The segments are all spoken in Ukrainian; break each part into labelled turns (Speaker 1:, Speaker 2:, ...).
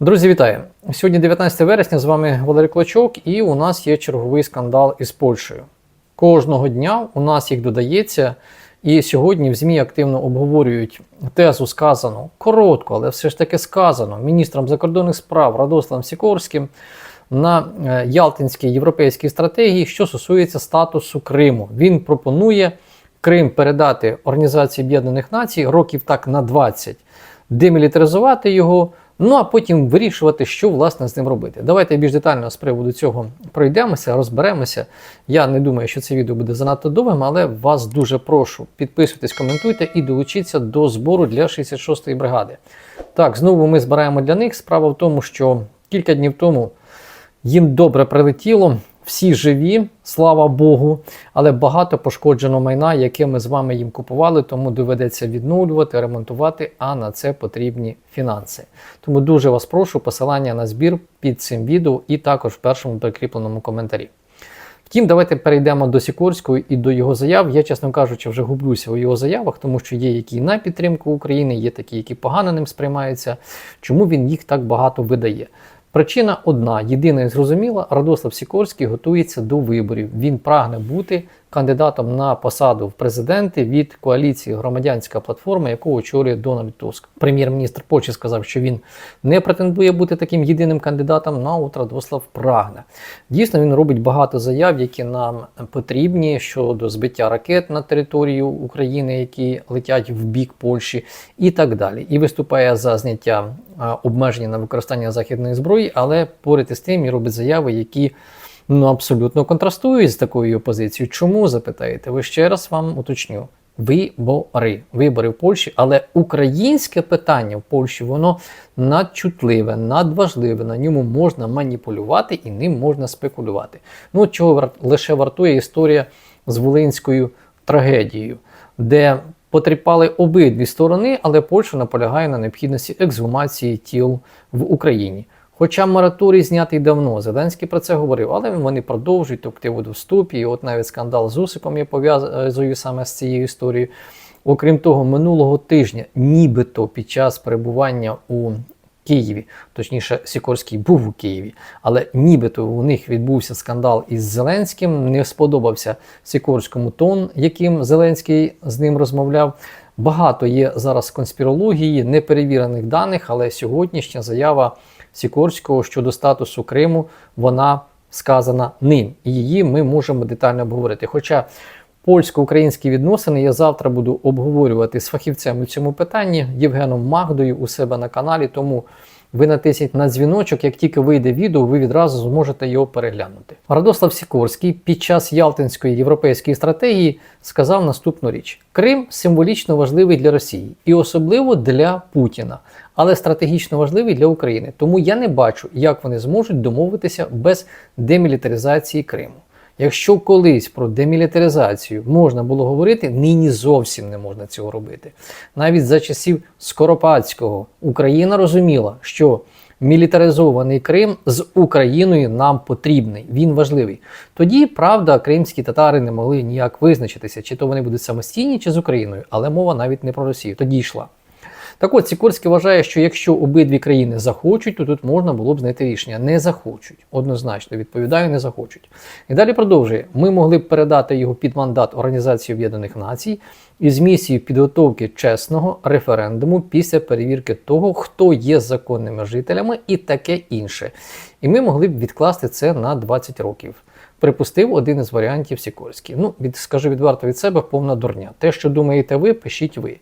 Speaker 1: Друзі, вітаю! Сьогодні 19 вересня. З вами Валерій Клочок, і у нас є черговий скандал із Польщею. Кожного дня у нас їх додається, і сьогодні в ЗМІ активно обговорюють тезу сказану коротко, але все ж таки сказано міністром закордонних справ Радославом Сікорським на е, Ялтинській європейській стратегії, що стосується статусу Криму. Він пропонує Крим передати Організації Об'єднаних Націй років так на 20, демілітаризувати його. Ну а потім вирішувати, що власне з ним робити. Давайте більш детально з приводу цього пройдемося, розберемося. Я не думаю, що це відео буде занадто довгим, але вас дуже прошу підписуйтесь, коментуйте і долучіться до збору для 66-ї бригади. Так, знову ми збираємо для них. Справа в тому, що кілька днів тому їм добре прилетіло. Всі живі, слава Богу, але багато пошкоджено майна, яке ми з вами їм купували, тому доведеться відновлювати, ремонтувати, а на це потрібні фінанси. Тому дуже вас прошу посилання на збір під цим відео і також в першому прикріпленому коментарі. Втім, давайте перейдемо до Сікорського і до його заяв. Я, чесно кажучи, вже гублюся у його заявах, тому що є які на підтримку України, є такі, які погано ним сприймаються. Чому він їх так багато видає? Причина одна, єдина і зрозуміла, Радослав Сікорський готується до виборів. Він прагне бути кандидатом на посаду в президенти від коаліції громадянська платформа, яку очолює Дональд Туск. Прем'єр-міністр Польщі сказав, що він не претендує бути таким єдиним кандидатом. На от Радослав прагне. Дійсно, він робить багато заяв, які нам потрібні щодо збиття ракет на територію України, які летять в бік Польщі, і так далі. І виступає за зняття обмеження на використання західної зброї, але поряд із тим і робить заяви, які ну абсолютно контрастують з такою позицією. Чому запитаєте? Ви ще раз вам уточню. Вибори, вибори в Польщі, але українське питання в Польщі воно надчутливе, надважливе. На ньому можна маніпулювати і ним можна спекулювати. Ну чого лише вартує історія з Волинською трагедією, де потріпали обидві сторони, але Польща наполягає на необхідності ексгумації тіл в Україні. Хоча мораторій знятий давно, Зеленський про це говорив, але вони продовжують товкти воду. І от навіть скандал з Усиком я пов'язую саме з цією історією. Окрім того, минулого тижня, нібито під час перебування у Києві, точніше, Сікорський був у Києві, але нібито у них відбувся скандал із Зеленським. Не сподобався Сікорському тон, яким Зеленський з ним розмовляв. Багато є зараз конспірології, неперевірених даних, але сьогоднішня заява Сікорського щодо статусу Криму, вона сказана ним. І її ми можемо детально обговорити. Хоча польсько-українські відносини я завтра буду обговорювати з фахівцем у цьому питанні Євгеном Магдою у себе на каналі. Тому ви натисніть на дзвіночок, як тільки вийде відео, ви відразу зможете його переглянути. Радослав Сікорський під час Ялтинської європейської стратегії сказав наступну річ: Крим символічно важливий для Росії і особливо для Путіна, але стратегічно важливий для України. Тому я не бачу, як вони зможуть домовитися без демілітаризації Криму. Якщо колись про демілітаризацію можна було говорити, нині зовсім не можна цього робити. Навіть за часів Скоропадського Україна розуміла, що мілітаризований Крим з Україною нам потрібний, він важливий. Тоді, правда, кримські татари не могли ніяк визначитися, чи то вони будуть самостійні, чи з Україною, але мова навіть не про Росію. Тоді йшла. Так от Сікорський вважає, що якщо обидві країни захочуть, то тут можна було б знайти рішення. Не захочуть. Однозначно відповідаю, не захочуть. І далі продовжує: ми могли б передати його під мандат Організації Об'єднаних Націй із місією підготовки чесного референдуму після перевірки того, хто є законними жителями, і таке інше. І ми могли б відкласти це на 20 років. Припустив один із варіантів Сікорський. Ну, від, скажу відверто від себе, повна дурня. Те, що думаєте ви, пишіть ви.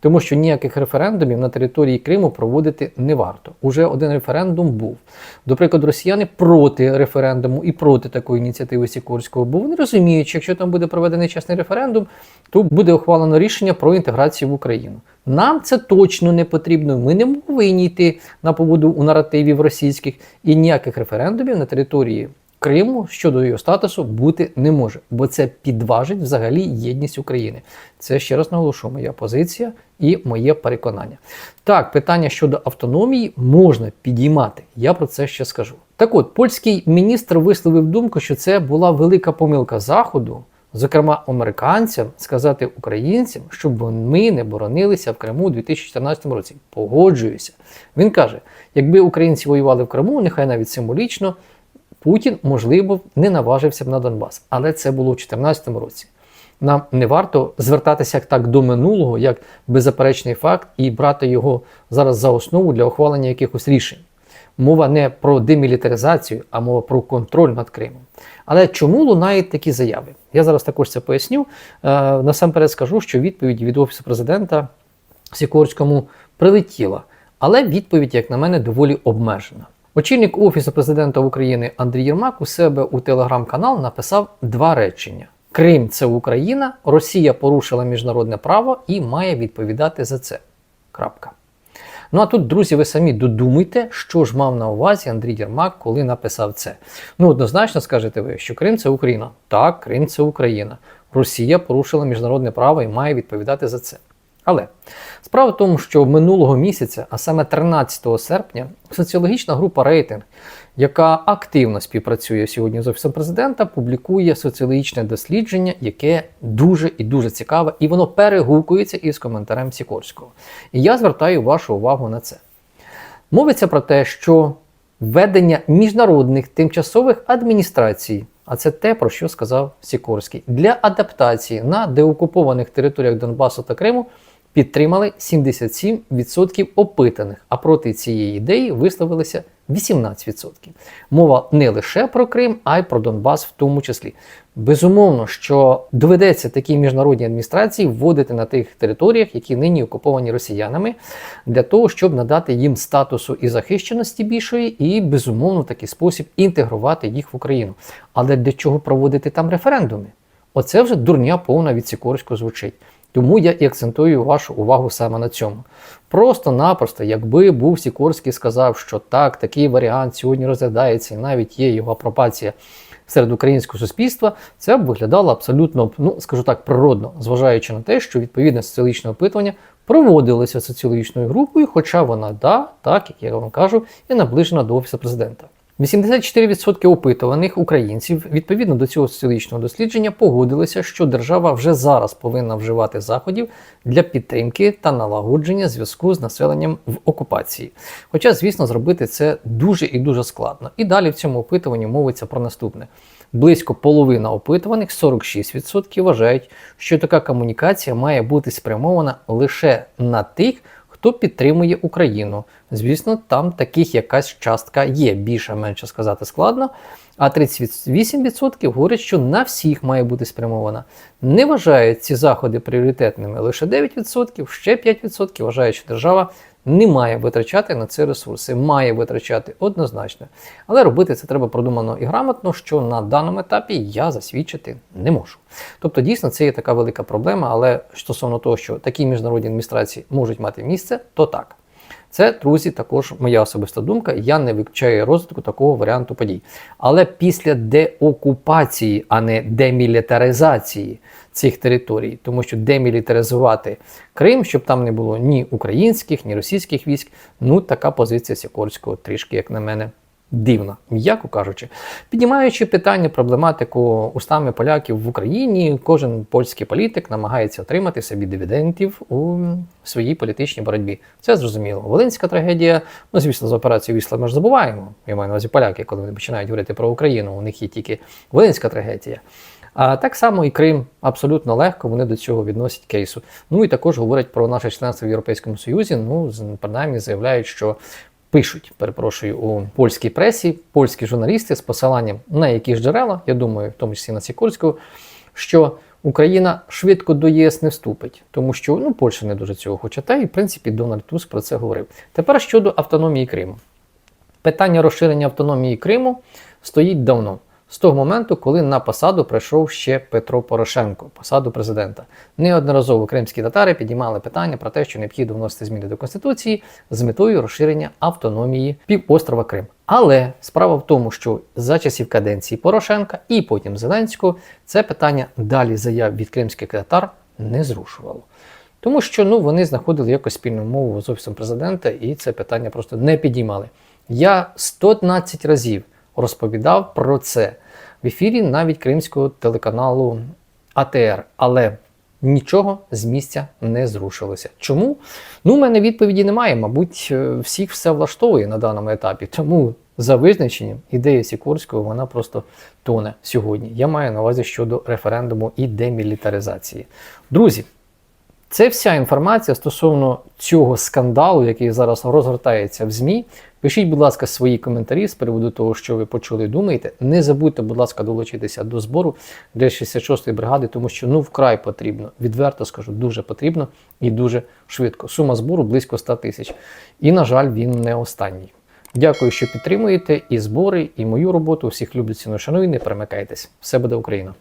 Speaker 1: Тому що ніяких референдумів на території Криму проводити не варто. Уже один референдум був. До прикладу, росіяни проти референдуму і проти такої ініціативи Сікорського, бо вони розуміють, що якщо там буде проведений чесний референдум, то буде ухвалено рішення про інтеграцію в Україну. Нам це точно не потрібно. Ми не повинні йти на поводу у наративів російських і ніяких референдумів на території Криму щодо його статусу бути не може, бо це підважить взагалі єдність України. Це ще раз наголошу, моя позиція і моє переконання. Так, питання щодо автономії можна підіймати. Я про це ще скажу. Так от, польський міністр висловив думку, що це була велика помилка Заходу зокрема американцям, сказати українцям, щоб ми не боронилися в Криму у 2014 році. Погоджуюся. Він каже: якби українці воювали в Криму, нехай навіть символічно, Путін, можливо, не наважився б на Донбас. Але це було у 2014 році. Нам не варто звертатися так до минулого, як беззаперечний факт, і брати його зараз за основу для ухвалення якихось рішень. Мова не про демілітаризацію, а мова про контроль над Кримом. Але чому лунають такі заяви? Я зараз також це поясню. Е, насамперед скажу, що відповідь від Офісу президента Сікорському прилетіла, але відповідь, як на мене, доволі обмежена. Очільник Офісу президента України Андрій Єрмак у себе у телеграм-канал написав два речення: Крим це Україна, Росія порушила міжнародне право і має відповідати за це. Крапка. Ну а тут, друзі, ви самі додумайте, що ж мав на увазі Андрій Єрмак, коли написав це. Ну, однозначно скажете ви, що Крим це Україна. Так, Крим це Україна. Росія порушила міжнародне право і має відповідати за це. Але справа в тому, що минулого місяця, а саме 13 серпня, соціологічна група рейтинг, яка активно співпрацює сьогодні з Офісом президента, публікує соціологічне дослідження, яке дуже і дуже цікаве, і воно перегукується із коментарем Сікорського. І я звертаю вашу увагу на це. Мовиться про те, що введення міжнародних тимчасових адміністрацій, а це те, про що сказав Сікорський, для адаптації на деокупованих територіях Донбасу та Криму підтримали 77% опитаних, а проти цієї ідеї висловилися 18%. Мова не лише про Крим, а й про Донбас в тому числі. Безумовно, що доведеться такі міжнародні адміністрації вводити на тих територіях, які нині окуповані росіянами, для того, щоб надати їм статусу і захищеності більшої, і безумовно в такий спосіб інтегрувати їх в Україну. Але для чого проводити там референдуми? Оце вже дурня повна від Сікорського звучить. Тому я і акцентую вашу увагу саме на цьому. Просто-напросто, якби був Сікорський сказав, що так, такий варіант сьогодні розглядається, і навіть є його апробація серед українського суспільства, це б виглядало абсолютно, ну скажу так, природно, зважаючи на те, що відповідне соціологічне опитування проводилося соціологічною групою, хоча вона, да, так, як я вам кажу, і наближена до Офісу президента. 84% опитуваних українців відповідно до цього соціологічного дослідження погодилися, що держава вже зараз повинна вживати заходів для підтримки та налагодження зв'язку з населенням в окупації. Хоча, звісно, зробити це дуже і дуже складно. І далі в цьому опитуванні мовиться про наступне. Близько половина опитуваних, 46%, вважають, що така комунікація має бути спрямована лише на тих, хто підтримує Україну. Звісно, там таких якась частка є, більше-менше сказати складно. А 38% говорять, що на всіх має бути спрямована. Не вважають ці заходи пріоритетними лише 9%, ще 5% вважають, що держава не має витрачати на це ресурси, має витрачати однозначно. Але робити це треба продумано і грамотно, що на даному етапі я засвідчити не можу. Тобто, дійсно, це є така велика проблема, але стосовно того, що такі міжнародні адміністрації можуть мати місце, то так. Це, друзі, також моя особиста думка. Я не виключаю розвитку такого варіанту подій. Але після деокупації, а не демілітаризації цих територій, тому що демілітаризувати Крим, щоб там не було ні українських, ні російських військ, ну така позиція Сікорського трішки, як на мене, дивна, м'яко кажучи. Піднімаючи питання, проблематику устами поляків в Україні, кожен польський політик намагається отримати собі дивідендів у своїй політичній боротьбі. Це зрозуміло. Волинська трагедія, ну звісно, з операцією Вісла ми ж забуваємо. Я маю на увазі поляки, коли вони починають говорити про Україну, у них є тільки Волинська трагедія. А так само і Крим абсолютно легко вони до цього відносять кейсу. Ну і також говорять про наше членство в Європейському Союзі. Ну, принаймні заявляють, що пишуть, перепрошую, у польській пресі, польські журналісти з посиланням на які ж джерела, я думаю, в тому числі на Сікорську, що Україна швидко до ЄС не вступить, тому що ну, Польща не дуже цього хоче. Та і в принципі Дональд Туск про це говорив. Тепер щодо автономії Криму. Питання розширення автономії Криму стоїть давно з того моменту, коли на посаду прийшов ще Петро Порошенко, посаду президента. Неодноразово кримські татари піднімали питання про те, що необхідно вносити зміни до Конституції з метою розширення автономії півострова Крим. Але справа в тому, що за часів каденції Порошенка і потім Зеленського це питання далі заяв від кримських татар не зрушувало. Тому що ну, вони знаходили якось спільну мову з офісом президента і це питання просто не підіймали. Я 112 разів розповідав про це в ефірі навіть кримського телеканалу АТР, але нічого з місця не зрушилося. Чому? Ну, у мене відповіді немає. Мабуть, е, всіх все влаштовує на даному етапі. Тому за визначенням ідея Сікорського вона просто тоне сьогодні. Я маю на увазі щодо референдуму і демілітаризації. Друзі, це вся інформація стосовно цього скандалу, який зараз розгортається в ЗМІ. Пишіть, будь ласка, свої коментарі з приводу того, що ви почули і думаєте. Не забудьте, будь ласка, долучитися до збору для 66-ї бригади, тому що ну вкрай потрібно. Відверто скажу, дуже потрібно і дуже швидко. Сума збору близько 100 тисяч. І, на жаль, він не останній. Дякую, що підтримуєте і збори, і мою роботу. Всіх люблю ціну шаную. Не перемикайтесь. Все буде Україна!